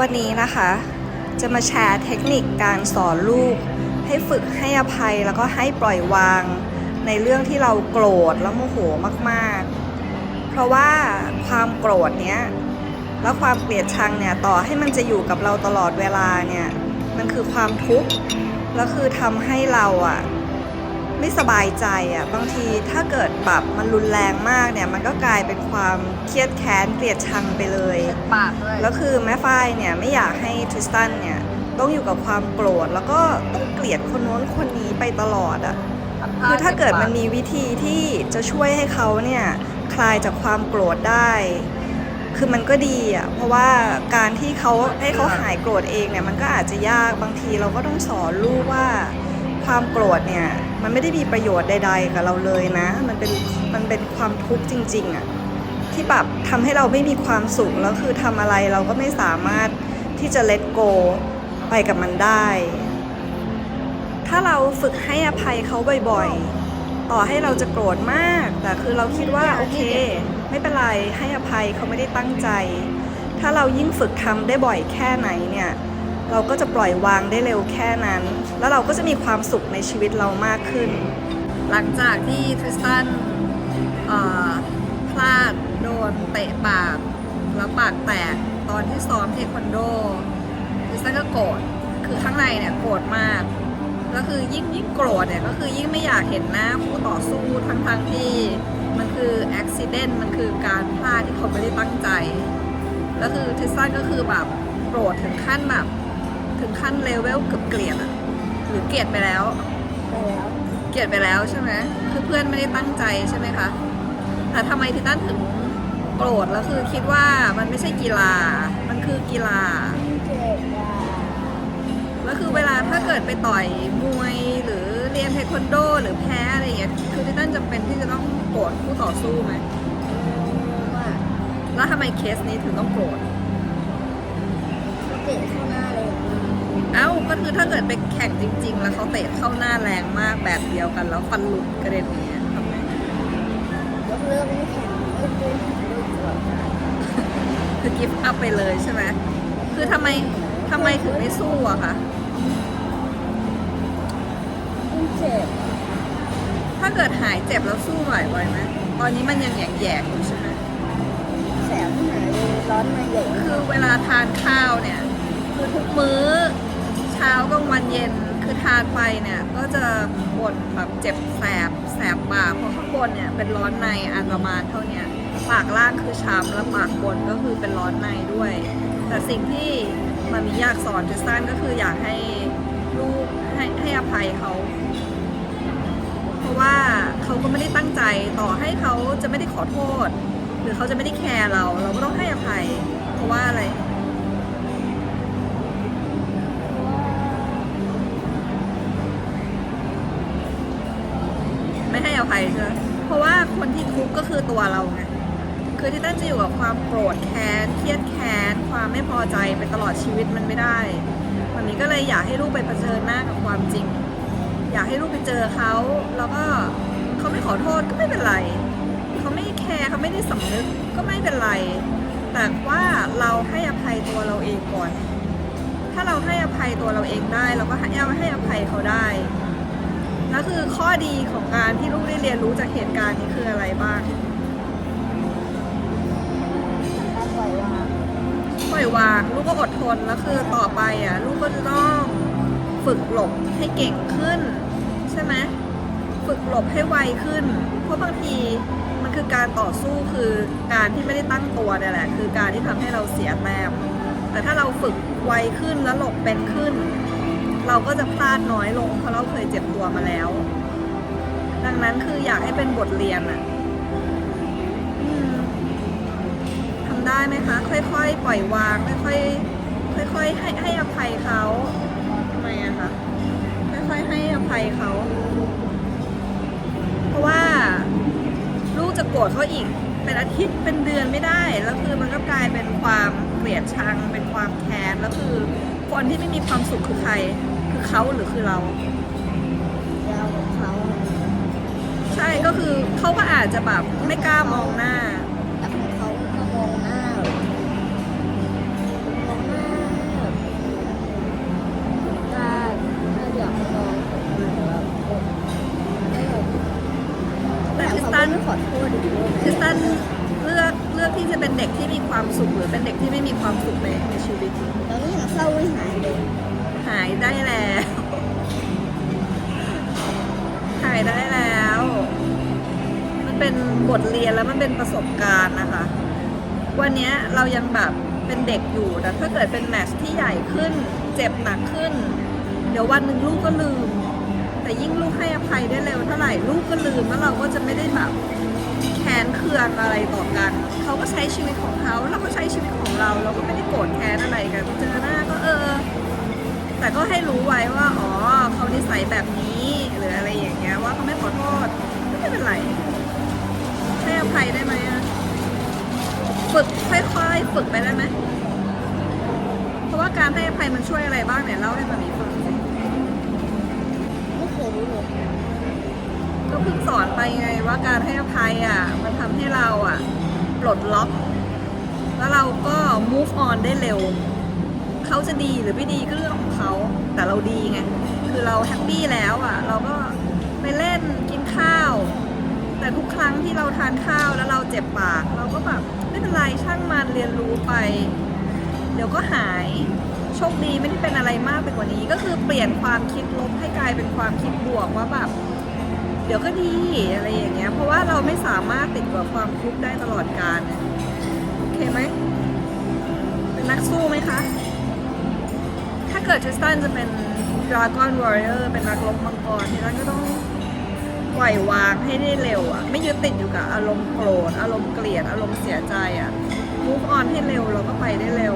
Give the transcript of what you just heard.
วันนี้นะคะ จะมาแชร์เทคนิคการสอนลูก ให้ฝึกให้อภัยแล้วก็ให้ปล่อยวาง ในเรื่องที่เราโกรธแล้วโมโหมากๆ เพราะว่าความโกรธเนี้ยแล้วความเกลียดชังเนี่ยต่อให้มันจะอยู่กับเราตลอดเวลาเนี่ยมันคือความทุกข์แล้วคือทำให้เราอะ ไม่สบายใจอะบางทีถ้าเกิดแบบมันรุนแรงมากเนี่ย มันก็กลายเป็นความเครียดแค้นเกลียดชังไปเลย ปากด้วยแล้วคือแม่ฝ้ายเนี่ยไม่อยากให้ทริสตันเนี่ยต้องอยู่กับความโกรธแล้วก็ต้องเกลียดคนโน้นคนนี้ไปตลอดอะ่ะคือถ้าเกิดมันมีวิธีที่จะช่วยให้เขาเนี่ยคลายจากความโกรธได้ คือมันก็ดีอะ่ะเพราะว่าการที่เขาให้เขาหายโกรธเองเนี่ยมันก็อาจจะยากบางทีเราก็ต้องสอนลูกว่า ความโกรธเนี่ยมันไม่ได้มีประโยชน์ใด ๆ กับเราเลยนะ มันเป็นมันเป็นความทุกข์จริง ๆอะ่ะที่แบบทำให้เราไม่มีความสุขแล้วคือทำอะไรเราก็ไม่สามารถที่จะ let go ไปกับมันได้ ถ้าเราฝึกให้อภัยเขาบ่อยๆ ต่อให้เราจะโกรธมาก แต่คือเราคิดว่าโอเค ไม่เป็นไรให้อภัยเขาไม่ได้ตั้งใจ ถ้าเรายิ่งฝึกทำได้บ่อยแค่ไหนเนี่ย เราก็จะปล่อยวางได้เร็วแค่นั้น แล้วเราก็จะมีความสุขในชีวิตเรามากขึ้น หลังจากที่ทริสตันพลาดโดนเตะปาก แล้วปากแตกตอนที่ซ้อมเทควันโดทริสตันก็โกรธคือข้างในเนี่ยโกรธมากก็คือยิ่งยิ่งโกรธเนี่ยก็คือยิ่งไม่อยากเห็นหน้าคู่ต่อสู้ทั้งทงๆที่มันคืออุบิเหตุมันคือการพลาดที่เขาไม่ได้ตั้งใจ แล้วคือทิสตันก็คือแบบโกรธถึงขั้นแบบ ถึงขั้นเลเวลเกือบเกลียดอะหรือเกลียดไปแล้ว เกลียดไปแล้วใช่ไหมคือเพื่อนไม่ได้ตั้งใจใช่ไหมคะแต่ทำไมทิตันถึงโกรธแล้วคือคิดว่ามันไม่ใช่กีฬา มันคือกีฬาแล้วคือเวลาถ้าเกิดไปต่อยมวยหรือเรียนเทควันโด หรือแพ้อะไรอย่างเงี้ยคือทิตันจำเป็นที่จะต้องโกรธคู่ต่อสู้ไหมแล้วทำไมเคสนี้ถึงต้องโกรธเอ้าก็คือถ้าเกิดไปแข่งจริง ๆ แล้วเขาเตะเข้าหน้าแรงมากแบบเดียวกันแล้วฟันหลุดกระเด็นอย่างเงี้ยทำไงคือกิฟต์อัพไปเลยใช่ไหมคือทำไมทำไมถึงไม่สู้อะคะถ้าเกิดหายเจ็บแล้วสู้ไหวไหวไหมตอนนี้มันยังแยงแยกๆอยู่ใช่ไหมคือเวลาทานข้าวเนี่ย คือทุกมื้อ เช้ากลางวันเย็นคือทานไปเนี่ยก็จะบ่นแบบเจ็บแสบแสบปากเพราะข้างบนเนี่ยเป็นร้อนในอันประมาณเท่าเนี้ยปากล่างคือช้ำแล้วปากบนก็คือเป็นร้อนในด้วย แต่สิ่งที่มันมีอยากสอนจะสั้นก็คืออยากให้ลูกให้ให้อภัยเขา เพราะว่าเขาก็ไม่ได้ตั้งใจต่อให้เขาจะไม่ได้ขอโทษ หรือเขาจะไม่ได้แคร์เรา เราก็ต้องให้อภัย เพราะว่าอะไร อภัยใช่ไหมเพราะว่าคนที่ทุกข์ก็คือตัวเราไง คือที่ตั้นจะอยู่กับความโกรธแค้น เครียดแค้น ความไม่พอใจไปตลอดชีวิตมันไม่ได้วันนี้ก็เลยอยากให้ลูกไปเผชิญหน้ากับความจริง อยากให้ลูกไปเจอเขา แล้วก็เขาไม่ขอโทษก็ไม่เป็นไรเขาไม่แคร์เขาไม่ได้สำนึกก็ไม่เป็นไร แต่ว่าเราให้อภัยตัวเราเองก่อน ถ้าเราให้อภัยตัวเราเองได้ เราก็ให้ให้อภัยเขาได้ แล้วคือข้อดีของการที่ลูกได้เรียนรู้จากเหตุการณ์นี้คืออะไรบ้างปล่อยวางลูกก็อดทนแล้วคือต่อไปอะลูกก็จะต้องฝึกหลบให้เก่งขึ้น ใช่ไหมฝึกหลบให้ไวขึ้น เพราะบางทีมันคือการต่อสู้คือการที่ไม่ได้ตั้งตัวเนี่ยแหละ คือการที่ทำให้เราเสียแต้มแต่ถ้าเราฝึกไวขึ้นแล้วหลบเป็นขึ้น เราก็จะพลาดน้อยลง เพราะเราเคยเจ็บตัวมาแล้ว ดังนั้นคืออยากให้เป็นบทเรียนอะทำได้ไหมคะ ค่อยๆ ปล่อยวาง ค่อยๆ ค่อยๆ ให้ให้อภัยเขาทำไมอะคะค่อยๆ ให้อภัยเขา เพราะว่าลูกจะโกรธเขาอีกเป็นอาทิตย์เป็นเดือนไม่ได้ แล้วคือมันก็กลายเป็นความเกลียดชัง เป็นความแค้น แล้วคือคนที่ไม่มีความสุขคือใคร คือเขาหรือคือเราเขาใช่ก็คือเขาก็อาจจะแบบไม่กล้ามองหน้า แต่เขาก็มองหน้าตาถ้าอยากมอตั้อสันเลือกเลือกที่จะเป็นเด็กที่มีความสุขหรือเป็นเด็กที่ไม่มีความสุขในในชีวิต แล้วนี้ยังเศร้าไม่หายเลย หายได้แล้ว เป็นบทเรียนแล้วมันเป็นประสบการณ์นะคะ วันนี้เรายังแบบเป็นเด็กอยู่แต่ถ้าเกิดเป็นแมชที่ใหญ่ขึ้น เจ็บหนักขึ้น เดี๋ยววันหนึ่งลูกก็ลืม แต่ยิ่งลูกให้อภัยได้เร็วเท่าไหร่ลูกก็ลืมแล้วเราก็จะไม่ได้แบบแค้นเคืองอะไรต่อกัน เขาก็ใช้ชีวิตของเขาเราก็ใช้ชีวิตของเรา เราก็ไม่ได้โกรธแค้นอะไรกันเจอหน้าก็เออ แต่ก็ให้รู้ไว้ว่าอ๋อเขานิสัยแบบนี้หรืออะไรอย่างเงี้ยว่าเขาไม่ขอโทษก็ไม่เป็นไร ให้อภัยได้ไหมอะฝึกค่อยๆฝึกไปได้ไหมเพราะว่าการให้อภัยมันช่วยอะไรบ้างเนี่ยเล่าให้มามีฟังสิไม่เคยรู้เลยก็เพิ่งสอนไปไงว่าการให้อภัยอะ มันทำให้เราอะ ปลดล็อก แล้วเราก็ move on ได้เร็ว เขาจะดีหรือไม่ดีก็เรื่องของเขาแต่เราดีไง คือเราแฮปปี้แล้วอะ เราก็ไปเล่นกินข้าว แต่ทุกครั้งที่เราทานข้าวแล้วเราเจ็บปาก เราก็แบบไม่เป็นไรช่างมันเรียนรู้ไป เดี๋ยวก็หายโชคดีไม่ได้เป็นอะไรมากไปกว่านี้ ก็คือเปลี่ยนความคิดลบให้กลายเป็นความคิดบวกว่าแบบเดี๋ยวก็ดีอะไรอย่างเงี้ย เพราะว่าเราไม่สามารถติดกับความทุกข์ได้ตลอดกาลโอเคไหมเป็นนักสู้ไหมคะ ถ้าเกิดทริสตันจะเป็น Dragon Warrior เป็นนักรบมังกรทริสตันก็ต้อง ปล่อยวางให้ได้เร็วอะไม่ยึดติดอยู่กับอารมณ์โกรธอารมณ์เกลียดอารมณ์เสียใจอะ move on ให้เร็วเราก็ไปได้เร็ว